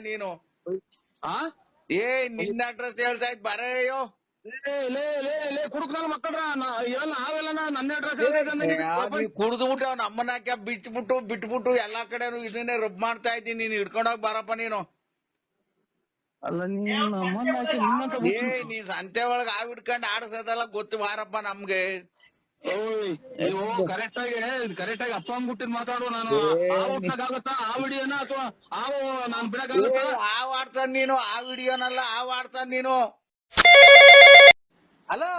ನೀನು? ಆ? ಏ ನಿನ್ನ ಅಡ್ರೆಸ್ ಹೇಳ್ಸಾಯ್ತು ಬರೆಯೋ ಲೇ ಲೇ ಲೇ ಮಕ್ಕಳ್ರ. ನಾವೆಲ್ಲ ನನ್ನ ಅಡ್ರೆಸ್ ಅವ್ನ ಅಮ್ಮನ ಹಾಕಿ ಬಿಟ್ಬಿಟ್ಟು ಬಿಟ್ಬಿಟ್ಟು ಎಲ್ಲಾ ಕಡೆ ಇದನ್ನೇ ರುಬ್ ಮಾಡ್ತಾ ಇದ್ದೀನಿ. ನೀನ್ ಹಿಡ್ಕೊಂಡೋಗ್ ಬರಪ್ಪ ನೀನು. ಅಲ್ಲ ನೀನು ಸಂತೆ ಒಳಗ್ ಆ ಹಿಡ್ಕೊಂಡ್ ಆಡ್ಸೋದೆಲ್ಲ ಗೊತ್ತು ಬಾರಪ್ಪ ನಮ್ಗೆ. ನೀವು ಕರೆಕ್ಟ್ ಆಗಿ ಕರೆಕ್ಟ್ ಆಗಿ ಅಪ್ಪ ಅಮ್ಮ ಬಿಟ್ಟಿದ್ ಮಾತಾಡು ನಾನು. ಆ ಆ ಹುಟ್ಟಕ್ಕಾಗತ್ತಾ ಆ ವಿಡಿಯೋನ ಅಥವಾ ಆವು ನಾನ್ ಏ, ಬಿಡಕ್ಕಾಗತ್ತಾ ಆವ್ ಆಡ್ತಾನ ನೀನು ಆ ವಿಡಿಯೋನಲ್ಲ ಆವ್ ಆಡ್ತಾನ ನೀನು. ಹಲೋ?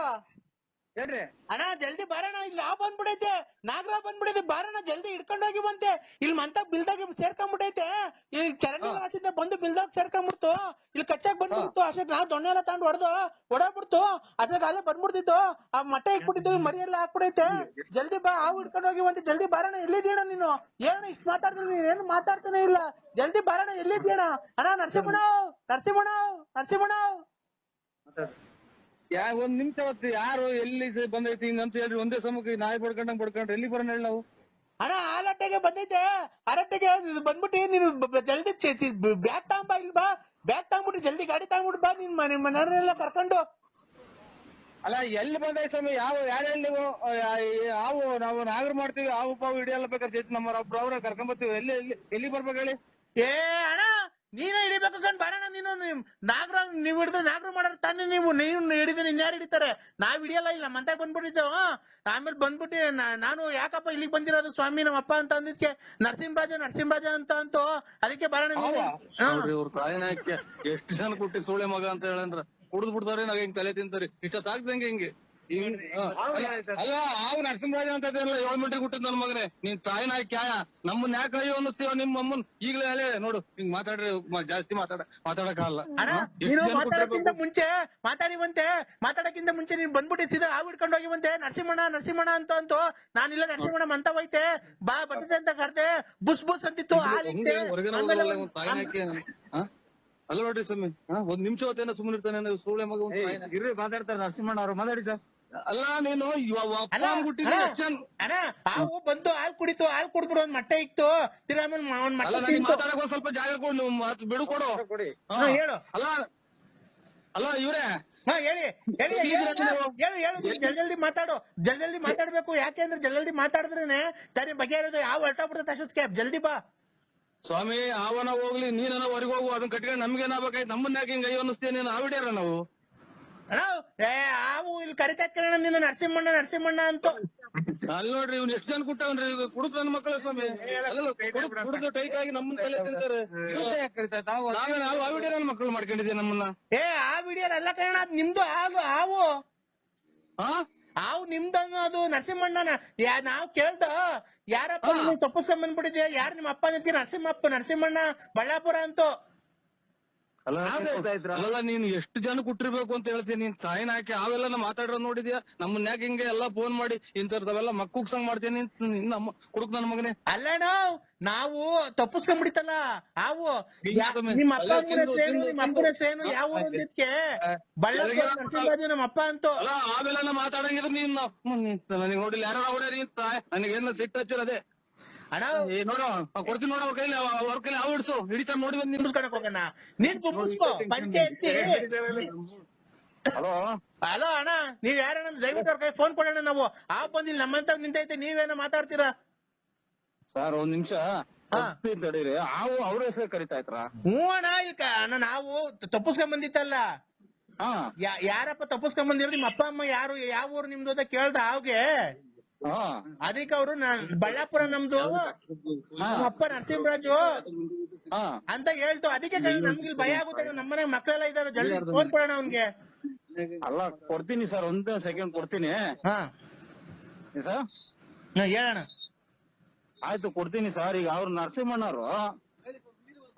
ಹೇಳ್ರಿ ಅಣ್ಣ ಜಲ್ದಿ ಬಾರಣ ಇಲ್ಲಿ ಆ ಬಂದ್ಬಿಡೈತೆ. ನಾಗರ ಬಂದ್ಬಿಡೈತೆ. ಬಾರಣ ಜಲ್ದಿ ಹಿಡ್ಕೊಂಡ್ ಹೋಗಿ ಬಂತೆ. ಇಲ್ಲಿ ಮಂತ ಬಿಲ್ದಾಗ ಸೇರ್ಕೊಂಡ್ಬಿಟ್ಟೈತೆ ಈ ಚರಂಡಿ ರಾಸಿಂದ ಬಂದು ಬಿಲ್ದಾಗ ಸೇರ್ಕೊಂಡ್ಬಿಡ್ತು ಇಲ್ಲಿ ಕಚ್ಚಾಕ್ ಬಂದ್ಬಿಡ್ತು. ಅಷ್ಟೇ ನಾವು ದೊಣ್ಣೆ ಎಲ್ಲ ತಗೊಂಡು ಹೊಡೆದು ಹೊಡಬಿಡ್ತು ಅದ್ರಾಗ ಅಲ್ಲೇ ಬಂದ್ಬಿಡ್ತಿತ್ತು. ಆ ಮಟ್ಟೆ ಇಟ್ಬಿಟ್ಟಿತ್ತು ಮರಿ ಎಲ್ಲ ಹಾಕ್ಬಿಡೈತೆ. ಜಲ್ದಿ ಬಾ ಹಾವು ಹಿಡ್ಕೊಂಡು ಹೋಗಿ ಬಂತೆ. ಜಲ್ದಿ ಬಾರಣ ಎಲ್ಲಿದ್ದೀಣ ನೀನು? ಏನು ಇಷ್ಟು ಮಾತಾಡ್ತೀನಿ ನೀನ್? ಏನು ಮಾತಾಡ್ತಾನೆ ಇಲ್ಲ. ಜಲ್ದಿ ಬಾರಣ ಎಲ್ಲಿದ್ದೀಣ ಅಣ್ಣ ನರಸಿಂಹಣ್ಣ ನರಸಿಂಹಣ್ಣ ನರಸಿಂಹಣ್ಣ ಯಾ ಒಂದ್ ನಿಮಿಷ ಹೊತ್ತು ಯಾರು ಎಲ್ಲಿ ಬಂದೈತಿ ಹಿಂಗಂತ ಹೇಳ್ರಿ ಒಂದೇ ಸಮಕ್ಕೆ ನಾಯಿ ಬಡ್ಕೊಂಡಂಗ್ ಬಡ್ಕೊಂಡ್ರೆ ಎಲ್ಲಿ ಬರೋಣ ಹೇಳಿ ನಾವು? ಅಣ್ಣ ಆಲಟ್ಟೆಗೆ ಬಂದೈತೆ. ಹಾಲಟ್ಟೆಗೆ ಇದು ಬಂದ್ಬಿಟ್ಟು ನೀನು ಬ- ಬ- ಜಲ್ದಿ ಬ್ಯಾಗ್ ತಗೊಂಬ ಇಲ್ಲಿ ಬಾ. ಬ್ಯಾಗ್ ತಾಂಬಿಟ್ಟು ಜಲ್ದಿ ಗಾಡಿ ತಾಂಬಿಟ್ಟು ಬಾ ನಿನ್ ಮನೆ ಮನೆಯವರೆಲ್ಲ ಕರ್ಕೊಂಡು. ಅಲ್ಲ ಎಲ್ಲಿ ಬಂದೈತಿ ಸ್ವಾಮಿ? ಯಾವ ಯಾರು ನೀವು? ಆ, ಯಾ- ಯಾವ ನಾವು ನಾಗರ ಮಾಡ್ತೀವಿ ಹಾವು ಪಾವು ಹಿಡಿಯಲ್ಲ ಬೇಕಾದ್ರೆ ನಮ್ಮ ಒಬ್ರು ಅವ್ರ ಕರ್ಕೊಂಡ್ ಬರ್ತೀವಿ. ಎಲ್ಲಿ ಎಲ್ಲಿ ಎಲ್ಲಿ ಬರ್ಬೇಕು ಹೇಳಿ? ಏ ನೀನೇ ಹಿಡಿಬೇಕು ಕಣ್ ಬಾರಣ್ಣ ನೀನು ನಿಮ್ ನಾಗರ ನೀವ್ ಹಿಡಿದ್ರೆ ನಾಗರ ಮಾಡೋರು ತಾನೇ ನೀವು. ನೀವು ಹಿಡಿದ್ರೆ ಇನ್ಯಾರು ಹಿಡಿತಾರೆ? ನಾವ್ ಹಿಡಿಯಲ್ಲ ಇಲ್ಲ ಮಂತಾಗ ಬಂದ್ಬಿಟ್ಟಿದ್ದೆವು ಆಮೇಲೆ ಬಂದ್ಬಿಟ್ಟು ನಾನು ಯಾಕಪ್ಪ ಇಲ್ಲಿಗೆ ಬಂದಿರೋದು? ಸ್ವಾಮಿ ನಮ್ಮ ಅಪ್ಪ ಅಂತ ಅಂದಿದ್ಕೆ ನರಸಿಂಹರಾಜ ನರಸಿಂಹರಾಜ ಅಂತ ಅಂತೂ. ಅದಕ್ಕೆ ಬಾರಣ್ಣ ಇವ್ರ ತಾಯಿನಾಯ್ಕೆ ಎಷ್ಟು ಜನ ಕೊಟ್ಟಿ ಸೂಳೆ ಮಗ ಅಂತ ಹೇಳಂದ್ರ ಕುಡ್ದು ಬಿಡ್ತಾರೆ ನಾವ್ ಹಿಂಗ್ ತಲೆ ತಿಂತಾರಿ? ಇಷ್ಟ ಸಾಕ್ದಂಗೆ ಹಿಂಗೆ. ಅಲ್ಲ ಹಾವು ನರಸಿಂಹರಾಜ ಅಂತ ಇದೆಯಲ್ಲ ಏಳು ಮಿಟ್ರಿ ಹುಟ್ಟಿದ್ ನನ್ ಮಗನೇ. ನೀನ್ ತಾಯಿನ ಕ್ಯಾಯ? ನಮ್ಮನ್ನ ಯಾಕೆ ಅಯ್ಯೋ ಅನ್ನಿಸ್ತೀವ ನಿಮ್ಮ ಅಮ್ಮನ್ ಈಗ್ಲೇ ಅಲ್ಲೇ ನೋಡು ಹಿಂಗ್ ಮಾತಾಡ್ರಿ ಮ- ಜಾಸ್ತಿ ಮಾತಾಡ ಮಾತಾಡಕ್ಕಾಗಲ್ಲ. ಅಣ್ಣ ನೀನು ಮಾತಾಡಕ್ಕಿಂತ ಮುಂಚೆ ಮಾತಾಡಿ ಬಂತೆ ಮಾತಾಡಕ್ಕಿಂತ ಮುಂಚೆ ನೀನ್ ಬಂದ್ಬಿಟ್ಟು ಸೀದಾ ಹಾವು ಹಿಡ್ಕೊಂಡು ಹೋಗಿ ಬಂತೆ ನರಸಿಂಹಣ್ಣ ನರಸಿಂಹಣ್ಣ ಅಂತ ಅಂತು. ನಾನಿಲ್ಲ ನರಸಿಂಹಣ್ಣ ಅಂತ ಹೋಯ್ತೆ. ಬಾ ಬರ್ತದೆ ಅಂತ ಕರ್ದೆ ಬುಸ್ ಬುಸ್ ಅಂತಿತ್ತು ಹಾಲಿತ್ತೆ ತಾಯಿನ ಹಾಕಿ? ಅಲ್ಲ ನೋಡ್ರಿ ಸ್ವಾಮಿ ಹಾ ಒಂದ್ ನಿಮಿಷ ಹೊತ್ತೇನ ಸುಮ್ಮನೆ ಇರ್ತಾನೆ ಅಂದ್ರೆ ಸೂಳೆ ಮಗ ಒಂದ್ ತಾಯಿನ- ಇರ್ರಿ ಮಾತಾಡ್ತಾರೆ ನರಸಿಂಹಣ್ಣ ಅವ್ರು ಮಾತಾಡಿ ಸರ್. ಅಲ್ಲ ನೀನು ಅಣ್ಣ, ಹಾವು ಬಂದು ಹಾಲ್ ಕುಡಿತು ಹಾಲ್ ಕುಡ್ಬಿಡು ಒಂದ್ ಮಟ್ಟೆ ಇತ್ತು. ಮ- ಒಂದ್ ಅಲ್ಲ ಮಟ್ಟೆ ಮಾತಾಡಕ್ ಒಂದ್ ಸ್ವಲ್ಪ ಜಾಗ ಕೊಡು ಬಿಡು ಕೊಡು. ಹೇಳು. ಅಲ್ಲ ಅಲ್ಲ ಇವ್ರೆ. ಹಾ ಹೇಳಿ ಹೇಳಿ ಹೇಳಿ, ಹೇಳು ಜಲ್ ಜಲ್ದಿ ಮಾತಾಡು. ಜಲ್ ಜಲ್ದಿ ಮಾತಾಡ್ಬೇಕು ಯಾಕೆ ಅಂದ್ರೆ ಜಲ್ ಜಲ್ದಿ ಮಾತಾಡಿದ್ರೇನೆ ತಾನೇ ಬಗೆಹರಿಯೋದು ಯಾವ ಹೊರಟೋಗ್ಬಿಡುತ್ತೆ ಕ್ಯಾಬ್ ಜಲ್ದಿ ಬಾ. ಸ್ವಾಮಿ ಅವನ ಹೋಗ್ಲಿ ನೀನನ ಹೊರಗೆ ಹೋಗು ಅದನ್ನ ಕಟ್ಕೊಂಡು ನಮ್ಗೇನಾಗ್ಬೇಕಾಯ್ತು ನಮ್ಮನ್ನ ಯಾಕೆ ಹಿಂಗ ಅಯ್ಯೋ ಅನ್ನಿಸ್ತೇನೆ ನಾವು? ಅಣ್ಣ ಏ ಹಾವು ಇಲ್ಲಿ ಕರಿತಾ ಕಣ ನಿನ್ನ ನರಸಿಂಹಣ್ಣ ನರಸಿಂಹಣ್ಣ ಅಂತ. ಅಲ್ಲಿ ನೋಡ್ರಿ ಇವ್ನ ಎಷ್ಟು ಜನ ಕುಟ್ಟವನ್ರಿ ಕುಡುಕ್ ನನ್ ಮಕ್ಕಳ ಸ್ವಾಮಿ. ಕುಡ್ದು ಟೈಟ್ ಆಗಿ ನಮ್ಮ ತಲೆ ತಿಂತಾರೆ. ನಾವೇ ನಾವು ಆವಿಡ್ಯಾರ ನನ್ನ ಮಕ್ಕಳು ಮಾಡ್ಕೊಂಡಿದ್ದೀವಿ ನಮ್ಮನ್ನ? ಏ ಆ ವಿಡಿಯೋ ಎಲ್ಲ ಕಣ ಅದ್ ನಿಮ್ದು ಹಾವು ಹಾ ಹಾವು ನಿಮ್ದು ಅನ್ನೋದು ನರಸಿಂಹಣ್ಣನ ನಾವು ಕೇಳ್ದ ಯಾರಪ್ಪ ಹಾ. ನೀವು ತಪ್ಪಿಸ್ಕೊಂಡ್ ಬಂದ್ಬಿಟ್ಟಿದ್ಯಾ ಯಾರು ನಿಮ್ಮ ಅಪ್ಪ ನಿಂತಿ ನರಸಿಂಹಪ್ಪ ನರಸಿಂಹಣ್ಣ ಬಳ್ಳಾಪುರ ಅಂತೂ. ಅಲ್ಲ ನೀನ್ ನೀನು ಎಷ್ಟು ಜನ ಕುಟ್ಟಿರ್ಬೇಕು ಅಂತ ಹೇಳ್ತೀನಿ ನೀನ್ ಸೈನ್ ಹಾಕಿ ಅವೆಲ್ಲ ಮಾತಾಡ್ರ ನೋಡಿದ್ಯಾ? ನಮ್ಮನ್ನ ಯಾಕೆ ಹಿಂಗೆ ಎಲ್ಲಾ ಫೋನ್ ಮಾಡಿ ಇಂತರ್ದವೆಲ್ಲ ಮಕ್ಕುಗ್ ಸಂಗ್ ಮಾಡ್ತೀನಿ ನಿನ್ನ ನಮ್ಮ ಕುಡುಕ್ ನನ್ನ ಮಗನೇ. ಅಲ್ಲಣ್ಣ ನಾವು ತಪ್ಪಿಸ್ಕೊಂಡ್ಬಿಡಿತಲ್ಲ ಹಾವು. ಯಾ- ನಿಮ್ಮ ಅಪ್ಪ ನಿಮ್ಮ ಅಪ್ಪನ ಹೆಸರೇನು ಯಾವ ಊರು ಬಳ್ಳಾರಿ ನರಸಿಂಹರಾಜು ನಮ್ಮ ಅಪ್ಪ ಅಂತೂ. ಅಲ್ಲ ಆಮೇಲೆಲ್ಲ ಮಾತಾಡಂಗಿದ್ರೆ ನೀನ್ ನನಗೆ ನೋಡಿಲ್ಲ ಯಾರು ಹೊಡ್ಯಾರಿ ನನಗೇನ ಸಿಟ್ಟು ಹಚ್ಚಿರದೆ? ಅಣ್ಣ ಏ ನೋಡು ಕೊಡ್ತೀನಿ ನೋಡು ಅವ್ರ ಕೈಲಿ ಅವ್ರ ಕೈಲಿ ಹಾವು ಹಿಡ್ಸು ಹಿಡಿತಾ ನೋಡಿ ಬಂದ್ ನೀನು ಹೋಗಣ ನೀನ್ ಕುಂಬಿಸ್ಕೋ ಪಂಚಾಯತಿ ಹಲೋ ಹಲೋ ಅಣ್ಣ ನೀವ್ ಯಾರಣ್ಣ ದಯವಿಟ್ಟು ಅವ್ರ ಕೈ ಫೋನ್ ಕೊಡೋಣ ನಾವು ಆ ಬಂದಿಲ್ಲ ನಮ್ಮಂತ ನಿಂತೈತೆ ನೀವೇನೋ ಮಾತಾಡ್ತೀರಾ ಸರ್ ಒಂದ್ ನಿಮಿಷ. ತಡೀರಿ ಹಾವು ಅವ್ರ ಹೆಸರು ಕರಿತಾ ಇತ್ರ ಹ್ಞೂ ಅಣ್ಣ ಈಗ ಅಣ್ಣ ನಾವು ತಪ್ಪಿಸ್ಕೊಂಡ್ ಬಂದಿತ್ತಲ್ಲ ಯಾರಪ್ಪ ತಪ್ಪಿಸ್ಕೊಂಡ್ ಬಂದಿರೋ ನಿಮ್ಮ ಅಪ್ಪ ಅಮ್ಮ ಯಾರು ಯಾವ ಊರು ನಿಮ್ದು ಅಂತ ಕೇಳ್ದ ಅವ್ಗೆ ಅದಕ್ಕೆ ಅವರು ಬಳ್ಳಾಪುರ ನಮ್ದು ನಮ್ಮ ಅಪ್ಪ ನರಸಿಂಹರಾಜು. ಅಂತ ಹೇಳ್ತು. ಅದಕ್ಕೆ ನಮ್ಗೆ ಭಯ ಆಗುತ್ತೆ ನಮ್ಮನೆ ಮಕ್ಕಳೆಲ್ಲ ಇದಾವೆ. ಜಲ್ದಿ ಫೋನ್ ಕೊಡೋಣ ಅವ್ನ್ಗೆ. ಅಲ್ಲ ಕೊಡ್ತೀನಿ ಸರ್. ಒಂದ್ ಸೆಕೆಂಡ್ ಕೊಡ್ತೀನಿ. ಸರ್? ಹೇಳೋಣ ಆಯ್ತು ಕೊಡ್ತೀನಿ ಸರ್. ಈಗ ಅವ್ರು ನರಸಿಂಹಣ್ಣವ್ರು.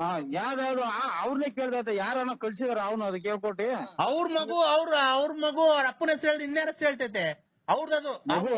ಹಾ ಯಾವ್ದಾವ್ದು ಅವ್ರನ್ನೇ ಕೇಳ್ದೈತೆ ಯಾರನ್ನ ಕಳ್ಸಿದಾರ ಅವ್ನು ಅದಕ್ಕೆ ಕೇಳ್ಕೊಟ್ಟಿ? ಅವ್ರ ಮಗು ಅವ್ರ ಅವ್ರ ಮಗು ಅವ್ರ ಅಪ್ಪನ ಹೆಸರು ಹೇಳ್ದು ಇನ್ಯಾರ ಹೆಸರು ಹೇಳ್ತೈತೆ? ಅವ್ರದ್ದು. ಮಗು?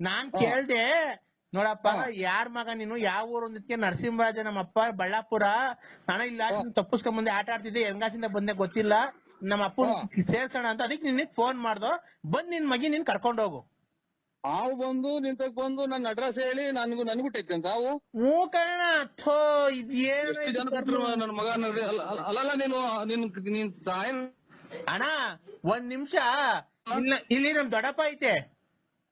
ನಾನ್ ಕೇಳ್ದೆ ನೋಡಪ್ಪ ಯಾರ್ ಮಗ ನೀನು? ಯಾವ ಊರು ಅಂದಿದ್ಕೆ ನರಸಿಂಹರಾಜ ನಮ್ಮ ಅಪ್ಪ ಬಳ್ಳಾಪುರ. ನಾನು ಇಲ್ಲ ನೀನ್ ತಪ್ಪಿಸ್ಕೊಂಡ್ ಬಂದೆ ಆಟ ಆಡ್ತಿದ್ದೆ ಹೆಂಗಾಸಿಂದ ಬಂದೆ ಗೊತ್ತಿಲ್ಲ. ನಮ್ಮ ಅಪ್ಪನ್ ಸೇರ್ಸೋಣ ಅಂತ ಅದಕ್ಕೆ ನಿನ್ನ ಫೋನ್ ಮಾಡ್ದೋ. ಬಂದ್ ನಿನ್ ಮಗಿ ನಿನ್ ಕರ್ಕೊಂಡ್ ಹೋಗು. ಹಾವು ಬಂದು ನಿಂತಕ್ ಬಂದು ನನ್ನ ಅಡ್ರೆಸ್ ಹೇಳಿ ನನ್ಗೂ ನನ್ಗುಟ್ಟೈತೆ ಅಂತ ಹಾವು? ಹ್ಞೂ ಕಣ ಥೋ ಇದೇನ ನನ್ನ ಮಗ ಅಲ್ಲಲ್ಲ ನೀನು ನಿನ್ ನಿನ್ ತಾಯಿ? ಅಣ್ಣ ಒಂದ್ ನಿಮಿಷ ಇಲ್ಲಿ ನಮ್ ದೊಡ್ಡಪ್ಪ ಐತೆ.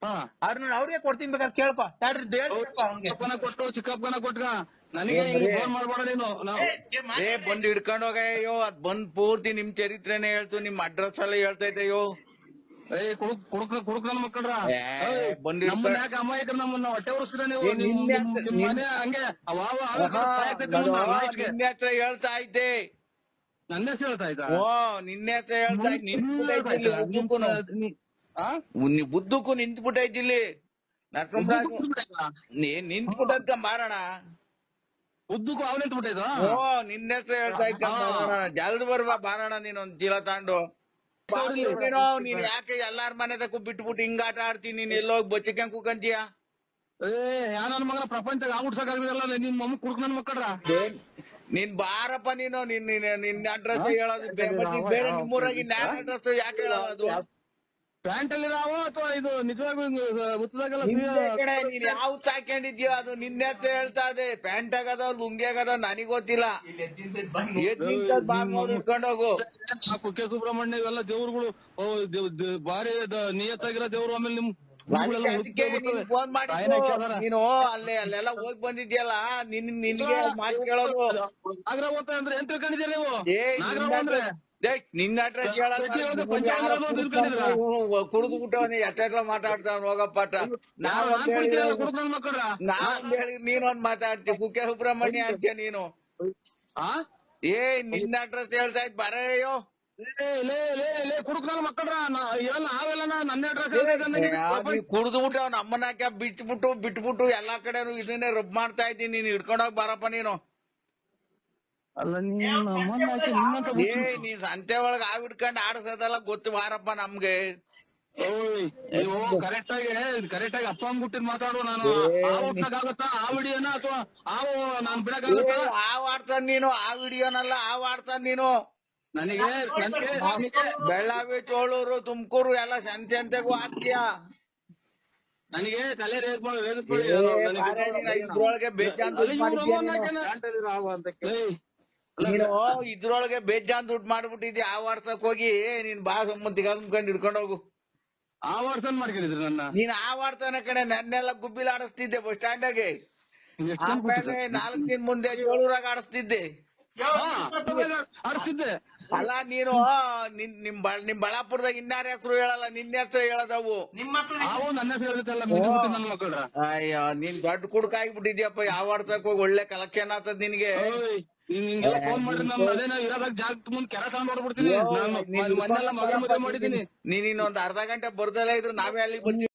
ಹಾ. ಅವ್ರ ನೋಡಿ ಅವ್ರಿಗೆ ಕೊಡ್ತೀನಿ ಬೇಕಾದ್ರೆ ಕೇಳ್ಕೊ. ತಡ್ರಿ ಚಿಕ್ಕಪ್ಪನ ಕೊಟ್ಟು ಚಿಕ್ಕಪ್ಪನ ಕೊಟ್ಗ. ನನಗೆ ಫೋನ್ ಮಾಡ್ಬೇಡ ನೀನು. ನಾವು ಏ ಬಂದ್ ಹಿಡ್ಕೊಂಡ್ ಹೋಗ ಅಯ್ಯೋ ಅದ್ ಬಂದ್ ಪೂರ್ತಿ ನಿಮ್ ಚರಿತ್ರೆನೇ ಹೇಳ್ತು ನಿಮ್ ಅಡ್ರೆಸ್ ಎಲ್ಲ ಹೇಳ್ತಾ ಅಯ್ಯೋ. ಏ ಕುಡುಕ್ ಕುಡುಕ್ ಕುಡುಕ್ ನನ್ನ ಮಕ್ಕಳ್ರ. ಏ, ಬಂದ್ ಹಿಡ್ಕೊಂಡ್- ನಮ್ಮನ್ನ ಯಾಕೆ ಅಮಾಯಕರು ನಮ್ಮನ್ನ ಹೊಟ್ಟೆ ಉರಿಸ್ತೀರ ನೀವು? ನಿಮ್ ನಿಮ್- ಮನೆ ಹಂಗೆ ನಿನ್ನೆ ಹತ್ರ ಹೇಳ್ತಾ ಇದ್ದೆ. ನನ್ನ ಹೆಸರು ಹೇಳ್ತಾ ಇದ್ದ? ಓ ನಿನ್ನೆ ಹತ್ರ ಹೇಳ್ತಾ ಇದ್ದೆ ನಿಂತ್ಬಿಟ್ಟೈತಿ ಬುದ್ಧಕ್ಕೂ ನಿಂತ್ಬಿಟ್ಟೈತಿ ಇಲ್ಲಿ ನರಸಿಂಹರಾಜ್. ನೀನ್ ನಿಂತ್ಬಿಟ್ಟದ್ಕ ಮಾರಣ. ಉದ್ದಕ್ಕೂ ಅವ್ ನಿಂತು ಬಿಟ್ಟಿದ್ದ ಓ ನಿನ್ನ ಹೆಸರು ಹೇಳ್ತಾ ಇದ್ದ ಮಾರಣ. ಜಲ್ದ್ ಬರ್ಬಾ ಬಾರಣ ನೀನ್ ಒಂದ್ ಚೀಲ ತಾಂಡು. ನೀನು ನೀನ್ ಯಾಕೆ ಎಲ್ಲಾರ್ ಮನೆ ತಕ್ಕ ಬಿಟ್ಬಿಟ್ಟು ಹಿಂಗ ಆಟ ಆಡ್ತೀನಿ? ನೀನ್ ಎಲ್ಲೋಗಿ ಬಚ್ಚಿಕೊಂಡ್ ಕೂಕಂತೀಯ? ಏ ಯಾ ನನ್ನ ಮಗನ ಪ್ರಪಂಚದಾಗ ಆಗ್ಬಿಡ್ಸಕ್ ಆಗಿದಲ್ಲ ನಿನ್ ಮಮ್ಮ ಕುಡ್ಕ ನನ್ ಮಕ್ಕಳ್ರ? ನೀನ್ ಬಾರಪ್ಪ ನೀನು. ನಿನ್ ನಿನ್- ನಿನ್ ಅಡ್ರೆಸ್ ಹೇಳೋದು ಬೇರೆ ನಿಮ್ಮೂರಾಗಿ ನ್ಯಾಯ ಅಡ್ರೆಸ್ ಯಾಕೆ ಹೇಳೋದು? ಪ್ಯಾಂಟ್ ಅಲ್ಲಿ ನಾವು ಅಥವಾ ಇದು ನಿಜವಾಗ್ಲೂ ಉತ್ತದಾಗೆಲ್ಲ ನಿಂದೆ ಕಡೆ ನೀನ್ ಸಾಕೊಂಡಿದ್ಯೋ ಅದು ನಿನ್ನೆ ಹತ್ರ ಹೇಳ್ತಾ ಇದೆ. ಪ್ಯಾಂಟ್ ಆಗದ ಲುಂಗಿ ಆಗದ ನನಗ್ ಗೊತ್ತಿಲ್ಲ. ಎದ್ ನಿಂತದ್ ಬಾ ನೋಡ್ ಹಿಡ್ಕೊಂಡ್ ಹೋಗು. ಕುಕ್ಕೆ ಸುಬ್ರಹ್ಮಣ್ಯ ಇವೆಲ್ಲ ದೇವ್ರುಗಳು ಓ, ದೇವ್- ಭಾರಿ ದ- ನಿಯತ್ತಾಗಿರೋ ದೇವ್ರು ಆಮೇಲೆ ನಿಮ್ ಗುರುಗಳೆಲ್ಲ ಅದಕ್ಕೆ ನೀನ್ ಫೋನ್ ಮಾಡಿ ನೀನು ಅಲ್ಲೇ ಅಲ್ಲೆಲ್ಲ ಹೋಗಿ ಬಂದಿದ್ಯಲ್ಲ ನಿನ್ ನಿನ್ಗೆ ಮಾತು ಕೇಳೋದು. ನಾಗರ ಓದ್ತಾ ಅಂದ್ರೆ ಏನ್ ತಿಳ್ಕೊಂಡಿದ್ಯಾ ನೀವು? ಏ ನಾಗರ ಅಂದ್ರೆ ನಿನ್ನ ಅಡ್ರೆಸ್? ಕುಡಿದು ಬಿಟ್ಟವನಿ ಎಷ್ಟೆಲ್ಲ ಮಾತಾಡ್ತಾವ್ ಹೋಗಪ್ಪಾಟ. ನಾವ್ ನನ್ ನೀನೊಂದ್ ಮಾತಾಡ್ತಿ. ಕುಕ್ಕೆ ಸುಬ್ರಹ್ಮಣ್ಯ ಅಂತ್ಯ ನೀನು. ಏ ನಿನ್ನ ಅಡ್ರೆಸ್ ಹೇಳ್ತಾ ಇದ್ ಬರೆಯೋ ಕುಡ್ದು ಬಿಟ್ಟು ಹಾಕ ಬಿಟ್ಬಿಟ್ಟು ಬಿಟ್ಬಿಟ್ಟು ಎಲ್ಲಾ ಕಡೆನು ಇದನ್ನೇ ರುಬ್ ಮಾಡ್ತಾ ಇದ್ದೀನಿ. ನೀನ್ ಹಿಡ್ಕೊಂಡೋಗ್ ಬಾರಪ್ಪ ನೀನು. ಅಲ್ಲ ನೀನು ನಮ್ಮನ್ನ ಹಾಕಿ ನಿಮ್ಮಂತ ಏ ನೀನ್ ಸಂತೆ ಒಳಗ ಆವ್ ಹಿಡ್ಕೊಂಡ್ ಆಡ್ಸೋದೆಲ್ಲ ಗೊತ್ತು ಬಾರಪ್ಪ ನಮ್ಗೆ. ಓಯ್ ನೀವು ಕರೆಕ್ಟ್ ಆಗಿ ಕರೆಕ್ಟ್ ಆಗಿ ಅಪ್ಪ ಅಮ್ಮ ಬಿಟ್ಟಿದ್ ಮಾತಾಡು ನಾನು. ಏ, ಆ ಹುಟ್ಟಕ್ಕಾಗತ್ತಾ ಆ ವಿಡಿಯೋನ ಅಥವಾ ಆವು ನಾನ್ ಏ, ಬಿಡಕ್ಕಾಗತ್ತಾ? ಆವ್ ಆಡ್ತಾನ್ ನೀನು ಆ ವಿಡಿಯೋನಲ್ಲ ಆವ್ ಆಡ್ತಾನ್ ನೀನು. ನನಗೆ ನನಗೆ ನನಗೆ. ಬೆಳ್ಳಾವಿ ಚೋಳೂರು ತುಮಕೂರು ಎಲ್ಲ ಸಂತೆ ಸಂತೆಗೂ ಹಾಕ್ತೀಯ ನನಗೆ ತಲೆ ರೇಗಿಸ್ಬೇಡಿ ನಾನು- ನನಗೆ. ಇದ್ರೊಳಗೆ ಬೇಜಾನ್ ಅಲ್ಲಿ ದುಡ್ಡು ಮಾಡಿದ್ಯಾ ನೀನು? ಹಾಕ್ಯಾನ. ಅಂತ ಕೇಳಿ ಏಯ್, ನೀನು ಇದ್ರೊಳಗೆ ಬೇಜಾನ್ ದುಡ್ಡು ಮಾಡ್ಬಿಟ್ಟಿದ್ದೆ ಆ ವಾಟ್ಸಪ್ ಹೋಗಿ ನೀನ್ ಬಾ ಸಂಬಂಧಿ ಕಂಡು ಹಿಡ್ಕೊಂಡು ಹೋಗು. ಆ ವಾಟ್ಸನ್ ಮಾಡ್ಕೊಂಡಿದ್ರು ನನ್ನ? ನೀನ್ ಆ ವಾಡ್ತಾನ ಕಡೆ ನನ್ನೆಲ್ಲ ಗುಬ್ಬಿಲ್ ಆಡಿಸ್ತಿದ್ದೆ ಬಸ್ ಸ್ಟ್ಯಾಂಡ್ ಆಗಿ ನಾಲ್ಕ್ ದಿನ ಮುಂದೆ ಜೋಳೂರಾಗ ಆಡಿಸ್ತಿದ್ದೆ. ಆಡಿಸ್ತಿದ್ದೆ. ಅಲ್ಲ ನೀನು ನಿನ್ ನಿಮ್ ಬ- ನಿಮ್ ಬಳ್ಳಾಪುರದಾಗ ಇನ್ನಾರ ಹೆಸರು ಹೇಳಲ್ಲ ನಿನ್ನ ಹೆಸರು ಹೇಳದವು. ಅವು ನನ್ನ ಹೆಸರು ಹೇಳ್ತಲ್ಲ ನನ್ನ ಮಕ್ಕಳ್ರ ಅಯ್ಯೋ ನೀನ್ ದೊಡ್ಡ ಕುಡ್ಕ ಆಗ್ಬಿಟ್ಟಿದ್ಯಪ್ಪ ಯಾವ ವಾಡ್ಸಕ್ ಹೋಗಿ ಒಳ್ಳೆ ಕಲೆಕ್ಷನ್ ಆತದ್ ನಿನ್ಗೆ? ಓಯ್ ನೀನ್ ಹಿಂಗೆಲ್ಲ ಫೋನ್ ಮಾಡ್ರಿ ನಮ್ ಅದೇ ನಾವು ಇರೋದಾಗ ಜಾಗ ಮುಂದ್ ಕೆರ ತಗೊಂಡ್ ಹೊಡ್ಬಿಡ್ತೀನಿ. ನಾನು ನೀನ್ ಮೊನ್ನೆಲ್ಲ ಮಗನ ಮದುವೆ ಮಾಡಿದೀನಿ ನೀನ್ ಇನ್ನೊಂದ್ ಅರ್ಧ ಗಂಟೆ ಬರ್ದಲ್ಲ ಇದ್ರು ನಾವೇ ಅಲ್ಲಿಗೆ ಬರ್ತೀವಿ